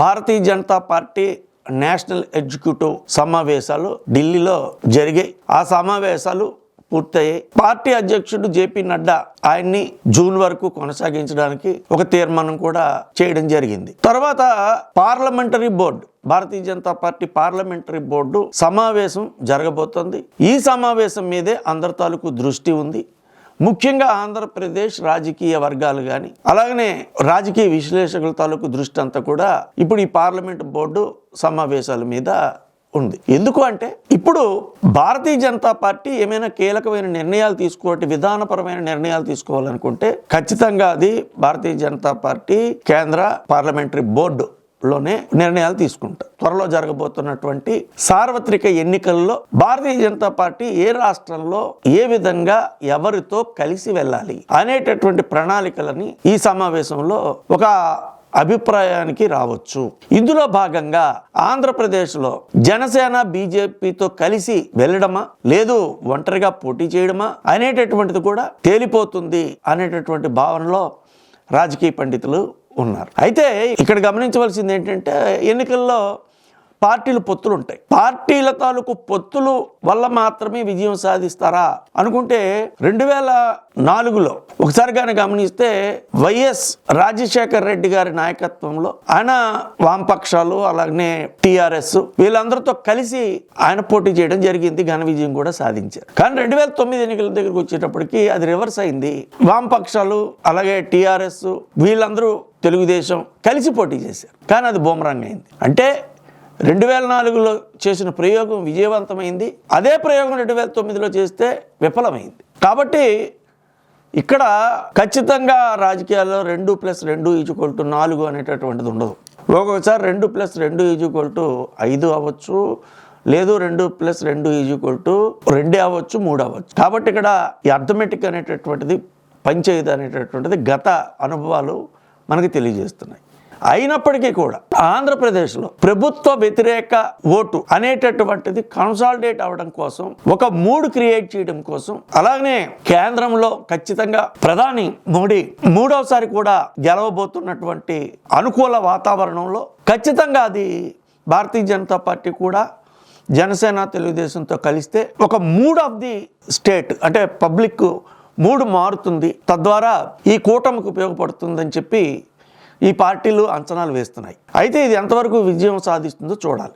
Bharatiya Janata party national executive సమావేశాలు ఢిల్లీలో జరిగాయి. ఆ సమావేశాలు పూర్తయ్యాయి. పార్టీ అధ్యక్షుడు జేపీ నడ్డా ఆయన్ని జూన్ వరకు కొనసాగించడానికి ఒక తీర్మానం కూడా చేయడం జరిగింది. తర్వాత parliamentary board Bharatiya Janata party parliamentary board సమావేశం జరగబోతోంది. ఈ సమావేశం మీదే అందరి తాలూకు దృష్టి ఉంది. ముఖ్యంగా ఆంధ్రప్రదేశ్ రాజకీయ వర్గాలు కానీ అలాగనే రాజకీయ విశ్లేషకుల తాలూకు దృష్టి అంతా కూడా ఇప్పుడు ఈ పార్లమెంట్ బోర్డు సమావేశాల మీద ఉంది. ఎందుకు అంటే ఇప్పుడు భారతీయ జనతా పార్టీ ఏమైనా కీలకమైన నిర్ణయాలు తీసుకోవటం విధానపరమైన నిర్ణయాలు తీసుకోవాలనుకుంటే ఖచ్చితంగా అది భారతీయ జనతా పార్టీ కేంద్ర పార్లమెంటరీ బోర్డు లోనే నిర్ణయాలు తీసుకుంటారు. త్వరలో జరగబోతున్నటువంటి సార్వత్రిక ఎన్నికల్లో భారతీయ జనతా పార్టీ ఏ రాష్ట్రంలో ఏ విధంగా ఎవరితో కలిసి వెళ్ళాలి అనేటటువంటి ప్రణాళికలని ఈ సమావేశంలో ఒక అభిప్రాయానికి రావచ్చు. ఇందులో భాగంగా ఆంధ్రప్రదేశ్లో జనసేన బీజేపీతో కలిసి వెళ్ళడమా? లేదు ఒంటరిగా పోటీ చేయడమా? అనేటటువంటిది కూడా తేలిపోతుంది అనేటటువంటి భావనలో రాజకీయ పండితులు ఉన్నారు. అయితే ఇక్కడ గమనించవలసింది ఏంటంటే ఎన్నికల్లో పార్టీలు పొత్తులు ఉంటాయి. పార్టీల తాలూకు పొత్తులు వల్ల మాత్రమే విజయం సాధిస్తారా అనుకుంటే రెండు వేల నాలుగులో ఒకసారి కానీ గమనిస్తే వైఎస్ రాజశేఖర్ రెడ్డి గారి నాయకత్వంలో ఆయన వామపక్షాలు అలాగే టిఆర్ఎస్ వీళ్ళందరితో కలిసి ఆయన పోటీ చేయడం జరిగింది ఘన విజయం కూడా సాధించారు. కానీ రెండు వేల తొమ్మిది ఎన్నికల దగ్గరకు వచ్చేటప్పటికి అది రివర్స్ అయింది. వామపక్షాలు అలాగే టిఆర్ఎస్ వీళ్ళందరూ తెలుగుదేశం కలిసి పోటీ చేశారు. కానీ అది బూమరాంగ్ అయింది అంటే రెండు వేల నాలుగులో చేసిన ప్రయోగం విజయవంతమైంది. అదే ప్రయోగం రెండు వేల తొమ్మిదిలో చేస్తే విఫలమైంది. కాబట్టి ఇక్కడ ఖచ్చితంగా రాజకీయాల్లో రెండు ప్లస్ రెండు ఈజుకోల్ టు నాలుగు అనేటటువంటిది ఉండదు. ఒక్కొక్కసారి రెండు ప్లస్ రెండు ఈజుకోల్ టు ఐదు అవ్వచ్చు. లేదు రెండు ప్లస్ రెండు ఈజుకోల్ టు రెండే అవ్వచ్చు మూడు అవ్వచ్చు. కాబట్టి ఇక్కడ ఈ అర్థమెటిక్ అనేటటువంటిది పంచేది అనేటటువంటిది గత అనుభవాలు మనకి తెలియజేస్తున్నాయి. అయినప్పటికీ కూడా ఆంధ్రప్రదేశ్లో ప్రభుత్వ వ్యతిరేక ఓటు అనేటటువంటిది కన్సాలిడేట్ అవడం కోసం ఒక మూడు క్రియేట్ చేయడం కోసం అలాగనే కేంద్రంలో ఖచ్చితంగా ప్రధాని మోడీ మూడవసారి కూడా గెలవబోతున్నటువంటి అనుకూల వాతావరణంలో ఖచ్చితంగా అది భారతీయ జనతా పార్టీ కూడా జనసేన తెలుగుదేశంతో కలిస్తే ఒక మూడ్ ఆఫ్ ది స్టేట్ అంటే పబ్లిక్ మూడు మారుతుంది. తద్వారా ఈ కూటమికి ఉపయోగపడుతుందని చెప్పి ఈ పార్టీలు అంచనాలు వేస్తున్నాయి. అయితే ఇది ఎంతవరకు విజయం సాధిస్తుందో చూడాలి.